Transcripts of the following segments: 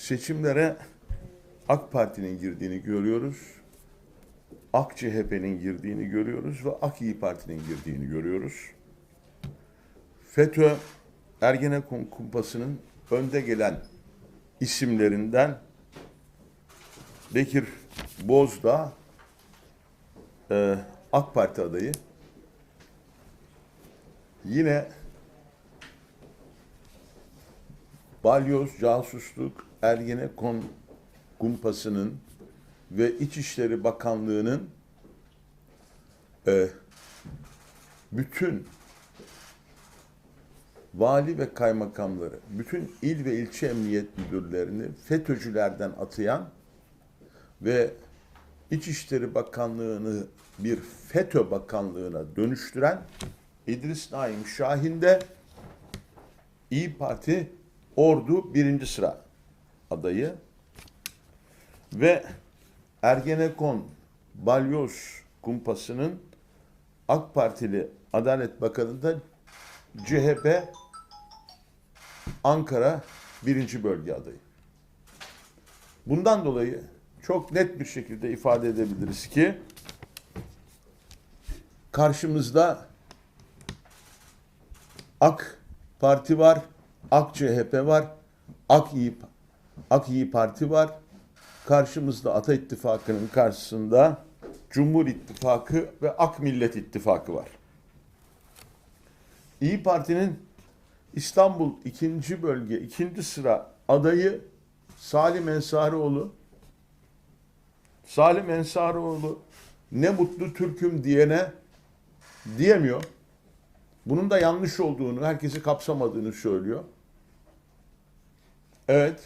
seçimlere AK Parti'nin girdiğini görüyoruz. AK CHP'nin girdiğini görüyoruz ve AK İyi Parti'nin girdiğini görüyoruz. FETÖ Ergenekon kumpasının önde gelen isimlerinden Bekir Bozdağ e, AK Parti adayı yine balyoz, casusluk, Ergenekon kumpasının ve İçişleri Bakanlığı'nın e, bütün vali ve kaymakamları, bütün il ve ilçe emniyet müdürlerini FETÖ'cülerden atayan ve İçişleri Bakanlığı'nı bir FETÖ Bakanlığı'na dönüştüren İdris Naim Şahin de İyi Parti Ordu birinci sıra adayı ve Ergenekon Balyoz kumpasının AK Partili Adalet Bakanı da CHP Ankara birinci bölge adayı. Bundan dolayı çok net bir şekilde ifade edebiliriz ki karşımızda AK Parti var, AK CHP var, AK İyi, AK İyi Parti var. Karşımızda Ata İttifakı'nın karşısında Cumhur İttifakı ve AK Millet İttifakı var. İyi Parti'nin İstanbul ikinci bölge ikinci sıra adayı Salim Ensarioğlu. Salim Ensarioğlu ne mutlu Türk'üm diyene diyemiyor. Bunun da yanlış olduğunu, herkesi kapsamadığını söylüyor. Evet.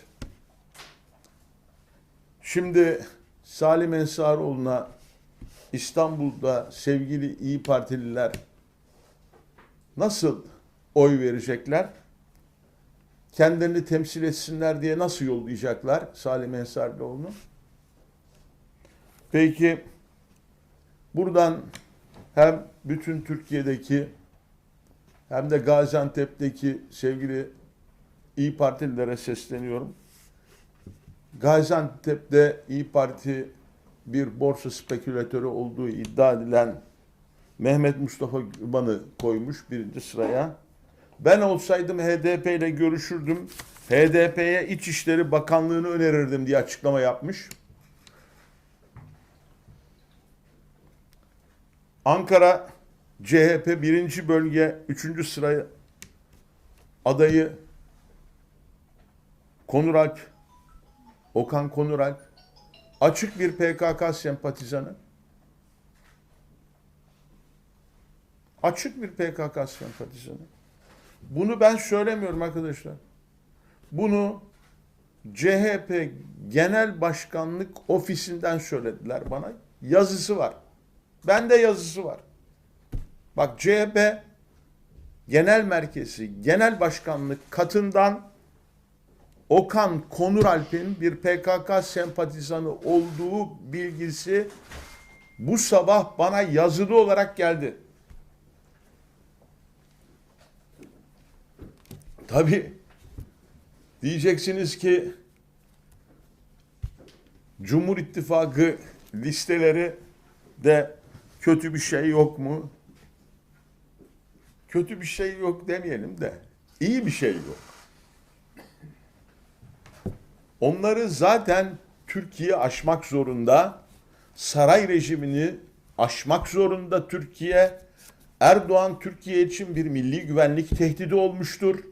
Şimdi Salim Ensarioğlu'na İstanbul'da sevgili İyi Partililer nasıl oy verecekler? Kendilerini temsil etsinler diye nasıl yollayacaklar Salim Ensarioğlu'nu? Peki buradan hem bütün Türkiye'deki hem de Gaziantep'teki sevgili İyi Partililere sesleniyorum. Gaziantep'te İyi Parti bir borsa spekülatörü olduğu iddia edilen Mehmet Mustafa Gürban'ı koymuş birinci sıraya. Ben olsaydım HDP ile görüşürdüm. HDP'ye İçişleri Bakanlığı'nı önerirdim diye açıklama yapmış. Ankara CHP birinci bölge üçüncü sıraya adayı Konuralp, Okan Konuralp açık bir PKK sempatizanı. Açık bir PKK sempatizanı. Bunu ben söylemiyorum arkadaşlar. Bunu CHP Genel Başkanlık Ofisi'nden söylediler bana. Yazısı var. Bende yazısı var. Bak CHP Genel Merkezi Genel Başkanlık katından Okan Konuralp'in bir PKK sempatizanı olduğu bilgisi bu sabah bana yazılı olarak geldi. Tabii diyeceksiniz ki Cumhur İttifakı listeleri de kötü bir şey yok mu? Kötü bir şey yok demeyelim de iyi bir şey yok. Onları zaten Türkiye aşmak zorunda. Saray rejimini aşmak zorunda Türkiye. Erdoğan Türkiye için bir milli güvenlik tehdidi olmuştur.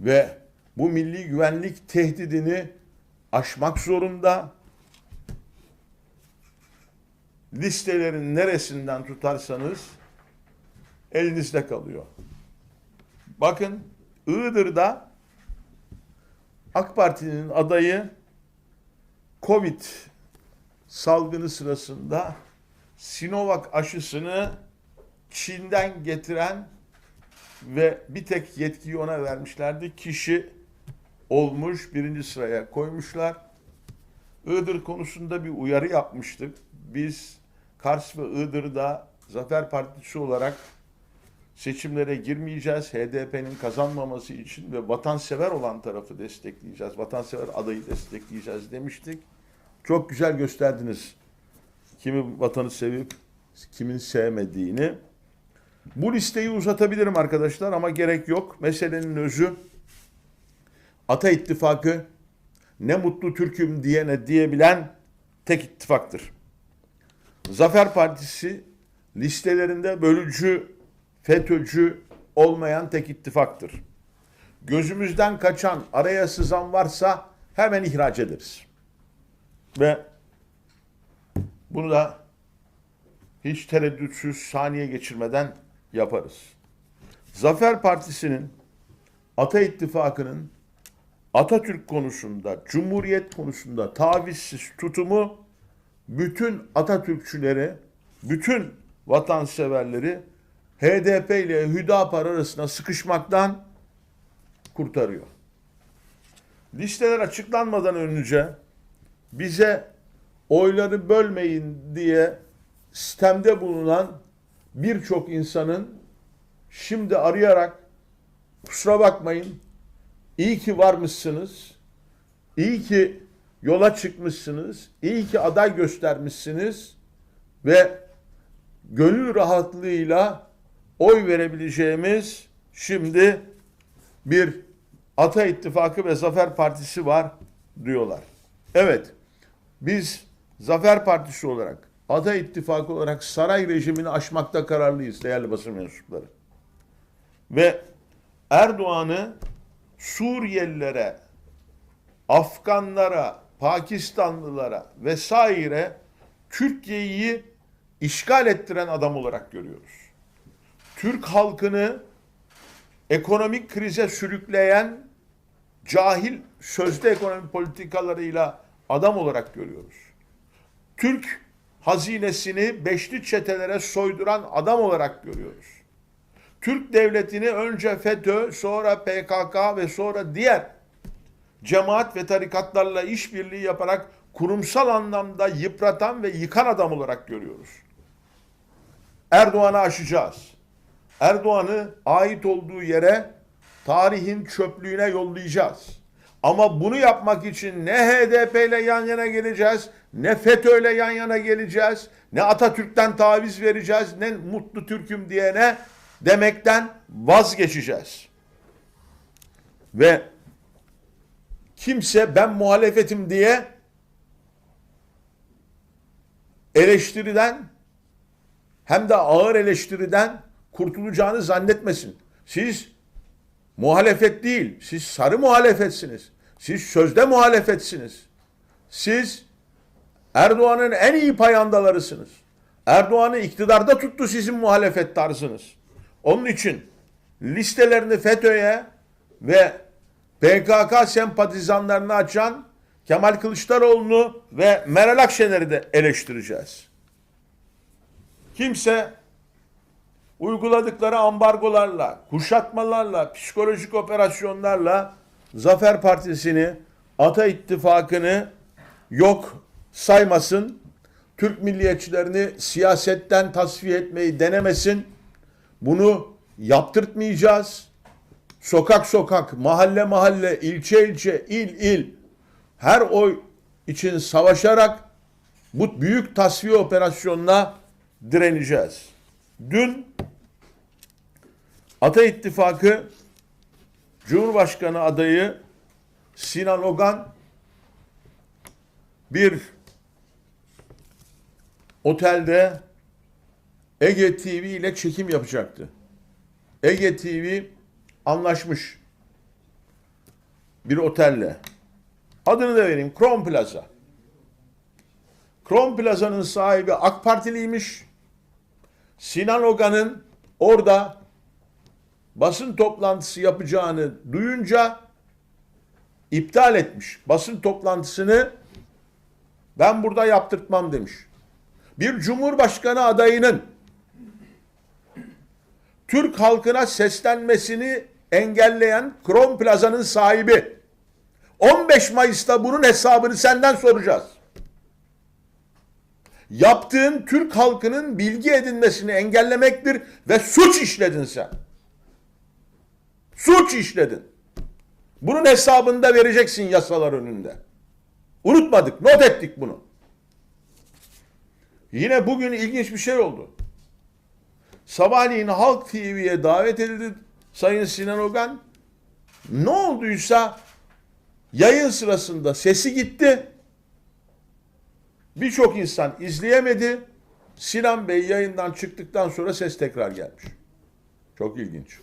Ve bu milli güvenlik tehdidini aşmak zorunda. Listelerin neresinden tutarsanız elinizde kalıyor. Bakın Iğdır'da AK Parti'nin adayı Covid salgını sırasında Sinovac aşısını Çin'den getiren ve bir tek yetkiyi ona vermişlerdi. Kişi olmuş, birinci sıraya koymuşlar. Iğdır konusunda bir uyarı yapmıştık. Biz Kars ve Iğdır'da Zafer Partisi olarak seçimlere girmeyeceğiz. HDP'nin kazanmaması için ve vatansever olan tarafı destekleyeceğiz. Vatansever adayı destekleyeceğiz demiştik. Çok güzel gösterdiniz. Kimi vatanı sevip kimin sevmediğini. Bu listeyi uzatabilirim arkadaşlar ama gerek yok. Meselenin özü Ata İttifakı ne mutlu Türk'üm diyene diyebilen tek ittifaktır. Zafer Partisi listelerinde bölücü, FETÖ'cü olmayan tek ittifaktır. Gözümüzden kaçan, araya sızan varsa hemen ihraç ederiz. Ve bunu da hiç tereddütsüz saniye geçirmeden yaparız. Zafer Partisi'nin, Ata İttifakı'nın Atatürk konusunda, Cumhuriyet konusunda tavizsiz tutumu bütün Atatürkçüleri, bütün vatanseverleri HDP ile Hüdapar arasında sıkışmaktan kurtarıyor. Listeler açıklanmadan önce bize oyları bölmeyin diye sistemde bulunan birçok insanın şimdi arayarak kusura bakmayın iyi ki varmışsınız, iyi ki yola çıkmışsınız, iyi ki aday göstermişsiniz ve gönül rahatlığıyla oy verebileceğimiz şimdi bir Ata İttifakı ve Zafer Partisi var diyorlar. Evet, biz Zafer Partisi olarak, Ata İttifakı olarak saray rejimini aşmakta kararlıyız değerli basın mensupları. Ve Erdoğan'ı Suriyelilere, Afganlara, Pakistanlılara vesaire Türkiye'yi işgal ettiren adam olarak görüyoruz. Türk halkını ekonomik krize sürükleyen cahil sözde ekonomi politikalarıyla adam olarak görüyoruz. Türk hazinesini beşli çetelere soyduran adam olarak görüyoruz. Türk devletini önce FETÖ, sonra PKK ve sonra diğer cemaat ve tarikatlarla işbirliği yaparak kurumsal anlamda yıpratan ve yıkan adam olarak görüyoruz. Erdoğan'ı aşacağız. Erdoğan'ı ait olduğu yere tarihin çöplüğüne yollayacağız. Ama bunu yapmak için ne HDP ile yan yana geleceğiz, ne FETÖ ile yan yana geleceğiz, ne Atatürk'ten taviz vereceğiz, ne mutlu Türk'üm diyene demekten vazgeçeceğiz. Ve kimse ben muhalefetim diye eleştiriden hem de ağır eleştiriden kurtulacağını zannetmesin. Siz muhalefet değil, siz sarı muhalefetsiniz. Siz sözde muhalefetsiniz. Siz Erdoğan'ın en iyi payandalarısınız. Erdoğan'ı iktidarda tuttu sizin muhalefet tarzınız. Onun için listelerini FETÖ'ye ve PKK sempatizanlarını açan Kemal Kılıçdaroğlu'nu ve Meral Akşener'i de eleştireceğiz. Kimse uyguladıkları ambargolarla, kuşatmalarla, psikolojik operasyonlarla Zafer Partisi'ni, Ata İttifakı'nı yok saymasın. Türk milliyetçilerini siyasetten tasfiye etmeyi denemesin. Bunu yaptırtmayacağız. Sokak sokak, mahalle mahalle, ilçe ilçe, il il her oy için savaşarak bu büyük tasfiye operasyonuna direneceğiz. Dün Ata İttifakı Cumhurbaşkanı adayı Sinan Ogan bir otelde Ege TV ile çekim yapacaktı. Ege TV anlaşmış bir otelle. Adını da vereyim. Krom Plaza. Krom Plaza'nın sahibi AK Partiliymiş. Sinan Ogan'ın orada basın toplantısı yapacağını duyunca iptal etmiş. Basın toplantısını ben burada yaptırtmam demiş. Bir cumhurbaşkanı adayının Türk halkına seslenmesini engelleyen Krom Plaza'nın sahibi 15 Mayıs'ta bunun hesabını senden soracağız. yaptığın Türk halkının bilgi edinmesini engellemektir ve suç işledin sen. Suç işledin. Bunun hesabını da vereceksin yasalar önünde. Unutmadık, not ettik bunu. Yine bugün ilginç bir şey oldu. Sabahleyin Halk TV'ye davet edildi Sayın Sinan Ogan. Ne olduysa yayın sırasında sesi gitti. Birçok insan izleyemedi. Sinan Bey yayından çıktıktan sonra ses tekrar gelmiş. Çok ilginç.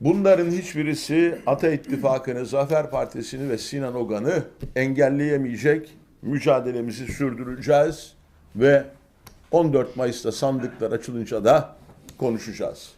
Bunların hiçbirisi Ata İttifakı'nı, Zafer Partisi'ni ve Sinan Ogan'ı engelleyemeyecek. Mücadelemizi sürdüreceğiz ve 14 Mayıs'ta sandıklar açılınca da konuşacağız.